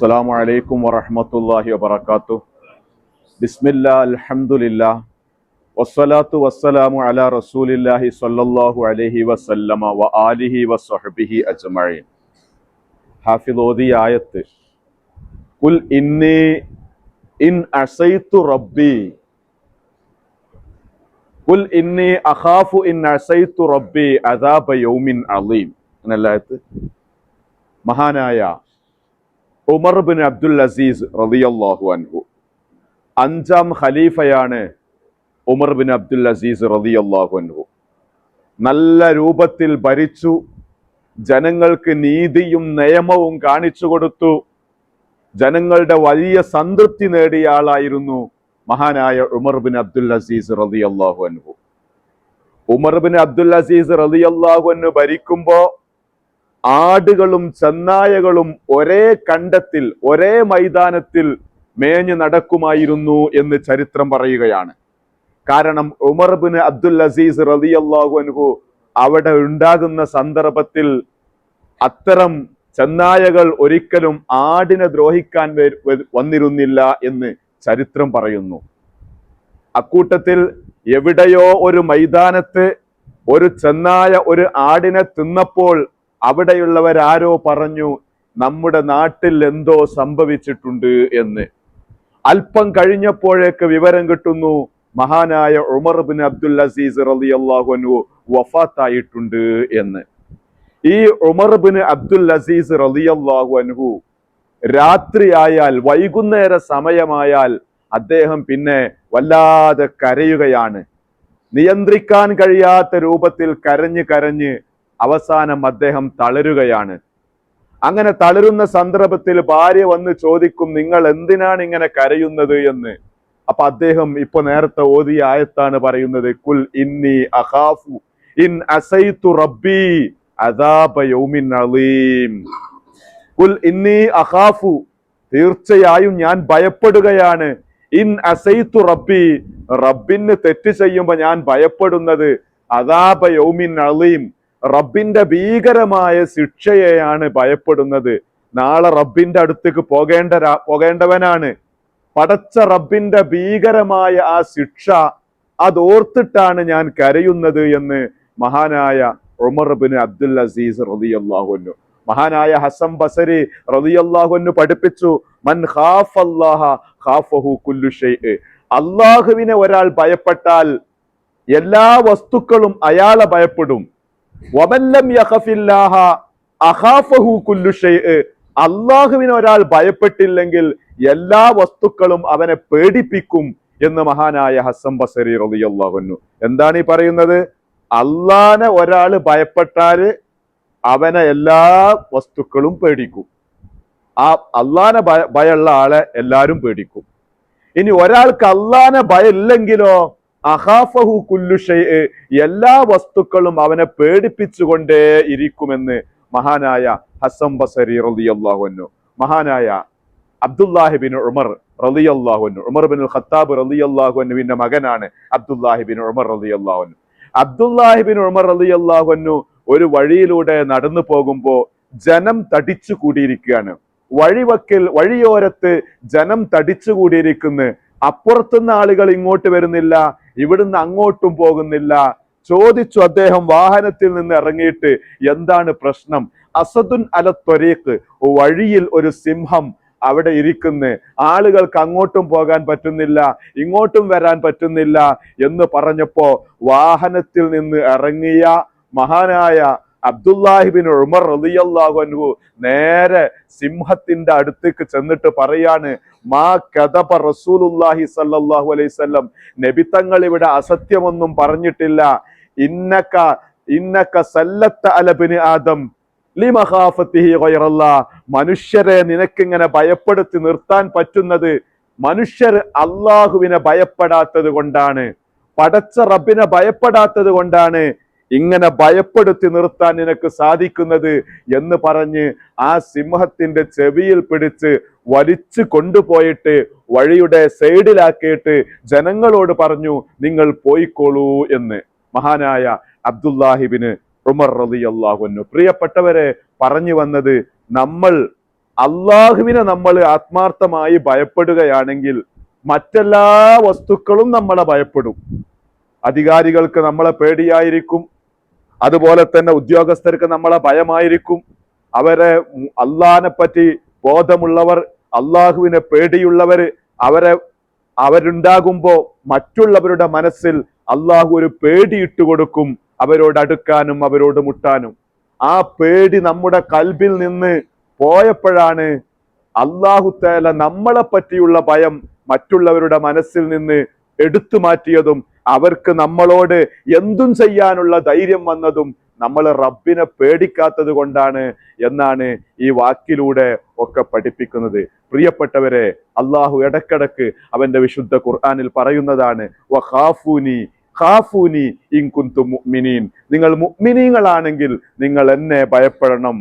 السلام عليكم ورحمة الله وبركاته بسم الله الحمد لله والصلاة والسلام على رسول الله صلى الله عليه وسلم وآله وصحبه أجمعين حافظ ഓതി ആയത്ത് കുൽ ഇന്നി ഇൻ അസൈത്തു റബ്ബി കുൽ ഇന്നി അഖാഫു ഇൻ അസൈത്തു റബ്ബി അദാബ യൗമിൻ അലീം എന്നല്ല ആയത്ത് മഹാനായ ഉമർ ബിൻ അബ്ദുൽ അസീസ് റളിയല്ലാഹു അൻഹു. അഞ്ചാം ഖലീഫയാണ് ഉമർ ബിൻ അബ്ദുൽ അസീസ് റളിയല്ലാഹു അൻഹു. നല്ല രൂപത്തിൽ ഭരിച്ചു ജനങ്ങൾക്ക് നീതിയും നിയമവും കാണിച്ചു കൊടുത്തു ജനങ്ങളുടെ വലിയ സംതൃപ്തി നേടിയ ആളായിരുന്നു മഹാനായ ഉമർ ബിൻ അബ്ദുൽ അസീസ് റളിയല്ലാഹു അൻഹു. ഉമർ ബിൻ അബ്ദുൽ അസീസ് റളിയല്ലാഹു അൻഹു ഭരിക്കുമ്പോ ആടുകളും ചെന്നായകളും ഒരേ കണ്ടത്തിൽ ഒരേ മൈതാനത്തിൽ മേഞ്ഞു നടക്കുമായിരുന്നു എന്ന് ചരിത്രം പറയുകയാണ്. കാരണം ഉമർ ബിൻ അബ്ദുൽ അസീസ് റളിയല്ലാഹു അൻഹു അവിടെ ഉണ്ടാകുന്ന സന്ദർഭത്തിൽ അത്തരം ചെന്നായകൾ ഒരിക്കലും ആടിനെ ദ്രോഹിക്കാൻ വന്നിരുന്നില്ല എന്ന് ചരിത്രം പറയുന്നു. അക്കൂട്ടത്തിൽ എവിടെയോ ഒരു മൈതാനത്ത് ഒരു ചെന്നായ ഒരു ആടിനെ തിന്നപ്പോൾ അവിടെയുള്ളവരാരോ പറഞ്ഞു നമ്മുടെ നാട്ടിൽ എന്തോ സംഭവിച്ചിട്ടുണ്ട് എന്ന്. അല്പം കഴിഞ്ഞപ്പോഴേക്ക് വിവരം കിട്ടുന്നു മഹാനായ ഉമർ ബിൻ അബ്ദുൽ അസീസ് റലി അള്ളാഹുനു വഫാത്തായിട്ടുണ്ട് എന്ന്. ഈ ഉമർ ബിൻ അബ്ദുൽ അസീസ് റലി അൻഹു രാത്രിയായാൽ വൈകുന്നേര സമയമായാൽ അദ്ദേഹം പിന്നെ വല്ലാതെ കരയുകയാണ്. നിയന്ത്രിക്കാൻ കഴിയാത്ത രൂപത്തിൽ കരഞ്ഞ് കരഞ്ഞ് അവസാനം അദ്ദേഹം തളരുകയാണ്. അങ്ങനെ തളരുന്ന സന്ദർഭത്തിൽ ഭാര്യ വന്ന് ചോദിക്കും നിങ്ങൾ എന്തിനാണ് ഇങ്ങനെ കരയുന്നത്? എന്ന്. അപ്പൊ അദ്ദേഹം ഇപ്പൊ നേരത്തെ ഓതിയ ആയത്താണ് പറയുന്നത് കുൽ ഇന്നി അഖാഫു ഇൻ അസൈതു റബ്ബി അദാബ യൗമിൻ അലീം. കുൽ ഇന്നി അഖാഫു തീർച്ചയായും ഞാൻ ഭയപ്പെടുകയാണ്. ഇൻ അസൈത്തു റബ്ബി റബ്ബിന് തെറ്റ് ചെയ്യുമ്പോ ഞാൻ ഭയപ്പെടുന്നത് അദാബ യൗമിൻ അലീം. റബ്ബിന്റെ ഭീകരമായ ശിക്ഷയെയാണ് ഭയപ്പെടുന്നത്. നാളെ റബ്ബിന്റെ അടുത്തേക്ക് പോകേണ്ട പോകേണ്ടവനാണ്. പടച്ച റബ്ബിന്റെ ഭീകരമായ ആ ശിക്ഷ അതോർത്തിട്ടാണ് ഞാൻ കരയുന്നത് എന്ന് മഹാനായ ഉമർ ബിൻ അബ്ദുൽ അസീസ് റതിയല്ലാഹുന്നു മഹാനായ ഹസൻ ബസരി റതിയല്ലാഹുന്നു പഠിപ്പിച്ചു മൻ ഖാഫല്ലാഹ ഖാഫഹു കുല്ലു ഷൈഅ് അള്ളാഹുവിനെ ഒരാൾ ഭയപ്പെട്ടാൽ എല്ലാ വസ്തുക്കളും അയാളെ ഭയപ്പെടും. അള്ളാഹുവിനെ ഒരാൾ ഭയപ്പെട്ടില്ലെങ്കിൽ എല്ലാ വസ്തുക്കളും അവനെ പേടിപ്പിക്കും എന്ന് മഹാനായ ഹസൻ ബസരി റളിയല്ലാഹുന്നു എന്താണ് ഈ പറയുന്നത്? അള്ളാനെ ഒരാൾ ഭയപ്പെട്ടാൽ അവനെ എല്ലാ വസ്തുക്കളും പേടിക്കും. ആ അള്ളാനെ ഭയ ഭയമുള്ള ആളെ എല്ലാവരും പേടിക്കും. ഇനി ഒരാൾക്ക് അള്ളാനെ ഭയമില്ലെങ്കിലോ അഹാഫഹു കുല്ലു ഷൈഅ് എല്ലാ വസ്തുക്കളും അവനെ പേടിപ്പിച്ചുകൊണ്ടേ ഇരിക്കുമെന്ന് മഹാനായ ഹസൻ ബസരി റളിയല്ലാഹുന്നു മഹാനായ അബ്ദുല്ലാഹിബിൻ ഉമർ റളിയല്ലാഹുന്നു ഉമർ ബിൻ ഖത്താബ് റളിയല്ലാഹുവിന്റെ മകനാണ് അബ്ദുല്ലാഹിബിൻ ഉമർ റളിയല്ലാഹുന്നു അബ്ദുല്ലാഹിബിൻ ഉമർ റളിയല്ലാഹുന്നു ഒരു വഴിയിലൂടെ നടന്നു പോകുമ്പോ ജനം തടിച്ചു കൂടിയിരിക്കുകയാണ്. വഴിവക്കിൽ വഴിയോരത്ത് ജനം തടിച്ചു കൂടിയിരിക്കുന്നു. അപ്പുറത്തുനിന്ന് ആളുകൾ ഇങ്ങോട്ട് വരുന്നില്ല ഇവിടുന്ന് അങ്ങോട്ടും പോകുന്നില്ല. ചോദിച്ചു അദ്ദേഹം വാഹനത്തിൽ നിന്ന് ഇറങ്ങിയിട്ട് എന്താണ് പ്രശ്നം? അസദുൻ അല ത്വരീഖ് വഴിയിൽ ഒരു സിംഹം അവിടെ ഇരിക്കുന്നു. ആളുകൾക്ക് അങ്ങോട്ടും പോകാൻ പറ്റുന്നില്ല ഇങ്ങോട്ടും വരാൻ പറ്റുന്നില്ല എന്ന് പറഞ്ഞപ്പോ വാഹനത്തിൽ നിന്ന് ഇറങ്ങിയ മഹാനായ അബ്ദുല്ലാഹിബിൻ ഉമർ റളിയല്ലാഹു അൻഹു നേരെ സിംഹത്തിന്റെ അടുത്തേക്ക് ചെന്നിട്ട് പറയാണ് മാ കദബ റസൂലുല്ലാഹി സല്ലല്ലാഹു അലൈഹി വസല്ലം. നബി തങ്ങൾ ഇവിടെ അസത്യമൊന്നും പറഞ്ഞിട്ടില്ല. ഇന്നക്ക ഇന്നക്ക സല്ലത്ത അലബിന് ആദം മനുഷ്യരെ നിനക്കിങ്ങനെ ഭയപ്പെടുത്തി നിർത്താൻ പറ്റുന്നത് മനുഷ്യർ അള്ളാഹുവിനെ ഭയപ്പെടാത്തത് കൊണ്ടാണ്. പടച്ച റബ്ബിനെ ഭയപ്പെടാത്തത് കൊണ്ടാണ്. ഇങ്ങനെ ഭയപ്പെടുത്തി നിർത്താൻ നിനക്ക് സാധിക്കുന്നത് എന്ന് പറഞ്ഞ് ആ സിംഹത്തിന്റെ ചെവിയിൽ പിടിച്ച് വലിച്ചു കൊണ്ടുപോയിട്ട് വഴിയുടെ സൈഡിലാക്കിയിട്ട് ജനങ്ങളോട് പറഞ്ഞു നിങ്ങൾ പോയിക്കോളൂ എന്ന്. മഹാനായ അബ്ദുല്ലാഹിബിന് ഉമർ റളിയല്ലാഹുവിനു പ്രിയപ്പെട്ടവരെ പറഞ്ഞു വന്നത് നമ്മൾ അള്ളാഹുവിനെ നമ്മൾ ആത്മാർത്ഥമായി ഭയപ്പെടുകയാണെങ്കിൽ മറ്റെല്ലാ വസ്തുക്കളും നമ്മളെ ഭയപ്പെടും. അധികാരികൾക്ക് നമ്മളെ പേടിയായിരിക്കും അതുപോലെ തന്നെ ഉദ്യോഗസ്ഥർക്ക് നമ്മളെ ഭയമായിരിക്കും. അവരെ അള്ളഹാനെ പറ്റി ബോധമുള്ളവർ അള്ളാഹുവിനെ പേടിയുള്ളവർ അവരെ അവരുണ്ടാകുമ്പോൾ മറ്റുള്ളവരുടെ മനസ്സിൽ അള്ളാഹു ഒരു പേടി ഇട്ട് കൊടുക്കും അവരോട് അടുക്കാനും അവരോട് മുട്ടാനും. ആ പേടി നമ്മുടെ കൽബിൽ നിന്ന് പോയപ്പോഴാണ് അള്ളാഹു തേല നമ്മളെ പറ്റിയുള്ള ഭയം മറ്റുള്ളവരുടെ മനസ്സിൽ നിന്ന് എടുത്തു മാറ്റിയതും അവർക്ക് നമ്മളോട് എന്തും ചെയ്യാനുള്ള ധൈര്യം വന്നതും നമ്മൾ റബ്ബിനെ പേടിക്കാത്തത് കൊണ്ടാണ് എന്നാണ് ഈ വാക്കിലൂടെ ഒക്കെ പഠിപ്പിക്കുന്നത്. പ്രിയപ്പെട്ടവരെ അള്ളാഹു ഇടക്കിടക്ക് അവന്റെ വിശുദ്ധ ഖുർആാനിൽ പറയുന്നതാണ് നിങ്ങൾ മുഅ്മിനീങ്ങളാണെങ്കിൽ നിങ്ങൾ എന്നെ ഭയപ്പെടണം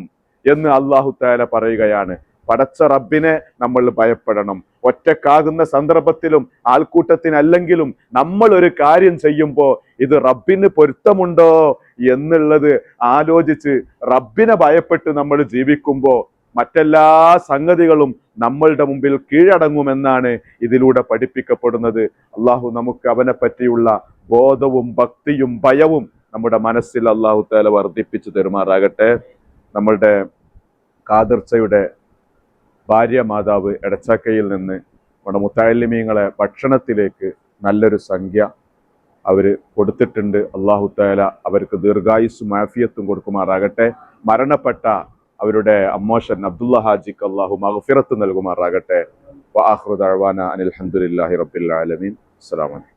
എന്ന് അള്ളാഹു താല പറയുകയാണ്. പടച്ച റബ്ബിനെ നമ്മൾ ഭയപ്പെടണം. ഒറ്റക്കാകുന്ന സന്ദർഭത്തിലും ആൾക്കൂട്ടത്തിനല്ലെങ്കിലും നമ്മൾ ഒരു കാര്യം ചെയ്യുമ്പോൾ ഇത് റബ്ബിന് പൊരുത്തമുണ്ടോ എന്നുള്ളത് ആലോചിച്ച് റബ്ബിനെ ഭയപ്പെട്ട് നമ്മൾ ജീവിക്കുമ്പോൾ മറ്റെല്ലാ സംഗതികളും നമ്മളുടെ മുമ്പിൽ കീഴടങ്ങുമെന്നാണ് ഇതിലൂടെ പഠിപ്പിക്കപ്പെടുന്നത്. അള്ളാഹു നമുക്ക് അവനെ പറ്റിയുള്ള ബോധവും ഭക്തിയും ഭയവും നമ്മുടെ മനസ്സിൽ അള്ളാഹു താല വർദ്ധിപ്പിച്ചു തരുമാറാകട്ടെ. നമ്മളുടെ കാതിർച്ചയുടെ ഭാര്യ മാതാവ് എടച്ചക്കയിൽ നിന്ന് നമ്മുടെ മുത്താലിമീങ്ങളെ ഭക്ഷണത്തിലേക്ക് നല്ലൊരു സംഖ്യ അവർ കൊടുത്തിട്ടുണ്ട്. അള്ളാഹു താല അവർക്ക് ദീർഘായുസ്സും മാഫിയത്തും കൊടുക്കുമാറാകട്ടെ. മരണപ്പെട്ട അവരുടെ അമ്മോഷൻ അബ്ദുല്ല ഹാജിക്ക് അള്ളാഹു മഹഫിറത്ത് നൽകുമാറാകട്ടെ. വാഹൃദ് അനിൽ റബ്ബിൽ ആലമീൻ. അസ്സലാമലൈക്കും